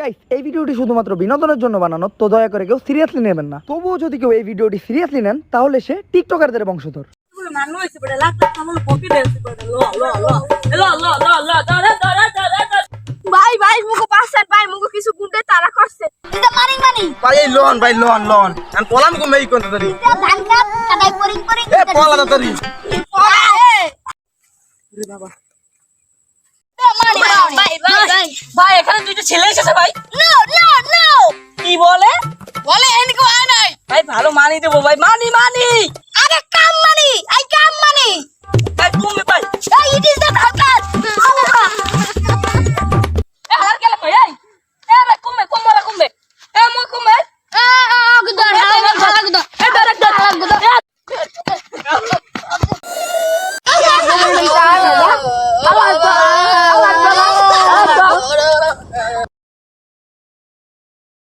Guys এই ভিডিওটি শুধুমাত্র বিনোদনের জন্য বানানো তো দয়া করে কেউ সিরিয়াসলি নেবেন না তবুও যদি কেউ এই ভিডিওটি সিরিয়াসলি নেন তাহলে সে টিকটকারদের বংশধর ভাই ভাই মুগো পাশের ভাই মুগো কিছু গুন্ডে তারা করছে এটা মারি মানি ভাই এই লোন ভাই লোন লোন আমি পলাম কো মেই কোন তারি ধান কাপ কাটাই পরিং পরিং এ পলা তারি ভাই ভাই ভাই ভাই এখানে দুইটা ছেলে এসেছে ভাই। নো নো নো কি বলে? বলে এনকো আয় নাই। ভাই ভালো মানি দেবো ভাই মানি মানি।